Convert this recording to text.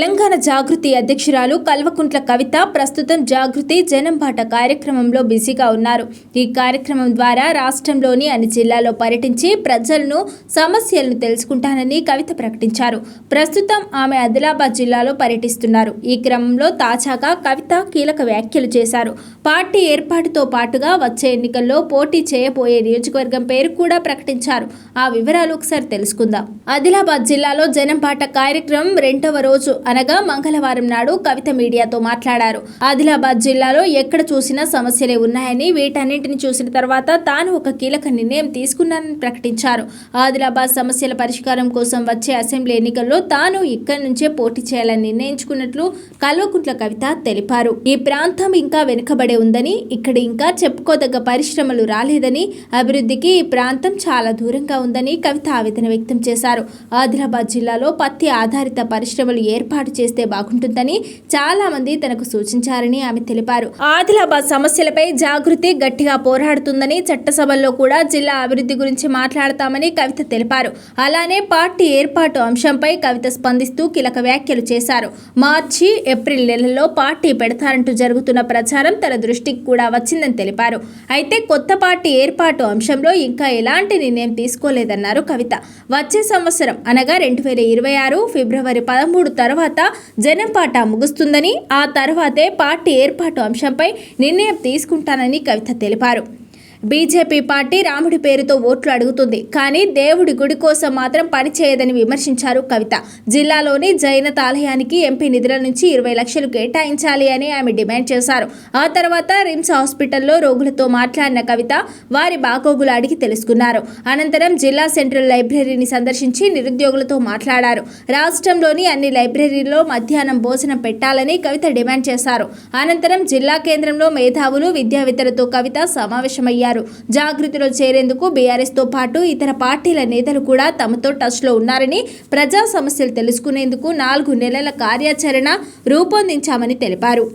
తెలంగాణ జాగృతి అధ్యక్షురాలు కల్వకుంట్ల కవిత ప్రస్తుతం జాగృతి జనంబాట కార్యక్రమంలో బిజీగా ఉన్నారు. ఈ కార్యక్రమం ద్వారా రాష్ట్రంలోని అన్ని జిల్లాల్లో పర్యటించి ప్రజలను సమస్యలను తెలుసుకుంటానని కవిత ప్రకటించారు. ప్రస్తుతం ఆమె ఆదిలాబాద్ జిల్లాలో పర్యటిస్తున్నారు. ఈ క్రమంలో తాజాగా కవిత కీలక వ్యాఖ్యలు చేశారు. పార్టీ ఏర్పాటుతో పాటుగా వచ్చే ఎన్నికల్లో పోటీ చేయబోయే నియోజకవర్గం పేరు కూడా ప్రకటించారు. ఆ వివరాలు ఒకసారి తెలుసుకుందాం. ఆదిలాబాద్ జిల్లాలో జనంబాట కార్యక్రమం రెండవ రోజు అనగా మంగళవారం నాడు కవిత మీడియాతో మాట్లాడారు. ఆదిలాబాద్ జిల్లాలో ఎక్కడ చూసినా సమస్యలే ఉన్నాయని వీటన్నింటిని చూసిన తర్వాత తాను ఒక కీలక నిర్ణయం తీసుకున్నానని ప్రకటించారు. ఆదిలాబాద్ సమస్యల పరిష్కారం కోసం వచ్చే అసెంబ్లీ ఎన్నికల్లో తాను ఇక్కడి నుంచే పోటీ చేయాలని నిర్ణయించుకున్నట్లు కల్వకుంట్ల కవిత తెలిపారు. ఈ ప్రాంతం ఇంకా వెనుకబడే ఉందని ఇక్కడ ఇంకా చెప్పుకోదగ్గ పరిశ్రమలు రాలేదని అభివృద్ధికి ఈ ప్రాంతం చాలా దూరంగా ఉందని కవిత ఆవేదన వ్యక్తం చేశారు. ఆదిలాబాద్ జిల్లాలో పత్తి ఆధారిత పరిశ్రమలు ఏర్పాటు చేస్తే బాగుంటుందని చాలా మంది తనకు సూచించారని ఆమె తెలిపారు. ఆదిలాబాద్ సమస్యలపై జాగృతి గట్టిగా పోరాడుతుందని చట్టసభల్లో కూడా జిల్లా అభివృద్ధి గురించి మాట్లాడతామని కవిత తెలిపారు. అలానే పార్టీ ఏర్పాటు అంశంపై కవిత స్పందిస్తూ కీలక వ్యాఖ్యలు చేశారు. మార్చి ఏప్రిల్ నెలల్లో పార్టీ పెడతారంటూ జరుగుతున్న ప్రచారం తన దృష్టికి కూడా వచ్చిందని తెలిపారు. అయితే కొత్త పార్టీ ఏర్పాటు అంశంలో ఇంకా ఎలాంటి నిర్ణయం తీసుకోలేదన్నారు కవిత. వచ్చే సంవత్సరం అనగా రెండు వేల ఇరవై ఆరు ఫిబ్రవరి పదమూడు తర్వాత జనంపాట ముగుస్తుందని ఆ తర్వాతే పార్టీ ఏర్పాటు అంశంపై నిర్ణయం తీసుకుంటానని కవిత తెలిపారు. బీజేపీ పార్టీ రాముడి పేరుతో ఓట్లు అడుగుతుంది. కానీ దేవుడి గుడి కోసం మాత్రం పనిచేయదని విమర్శించారు కవిత. జిల్లాలోని జైనత ఆలయానికి ఎంపీ నిధుల నుంచి ఇరవై లక్షలు కేటాయించాలి అని ఆమె డిమాండ్ చేశారు. ఆ తర్వాత రిమ్స్ హాస్పిటల్లో రోగులతో మాట్లాడిన కవిత వారి బాగోగులు అడిగి తెలుసుకున్నారు. అనంతరం జిల్లా సెంట్రల్ లైబ్రరీని సందర్శించి నిరుద్యోగులతో మాట్లాడారు. రాష్ట్రంలోని అన్ని లైబ్రరీల్లో మధ్యాహ్నం భోజనం పెట్టాలని కవిత డిమాండ్ చేశారు. అనంతరం జిల్లా కేంద్రంలో మేధావులు విద్యావేత్తలతో కవిత సమావేశమయ్యారు. జాగృతిలో చేరేందుకు బీఆర్ఎస్తో పాటు ఇతర పార్టీల నేతలు కూడా తమతో టచ్లో ఉన్నారని ప్రజా సమస్యలు తెలుసుకునేందుకు నాలుగు నెలల కార్యాచరణ రూపొందించామని తెలిపారు.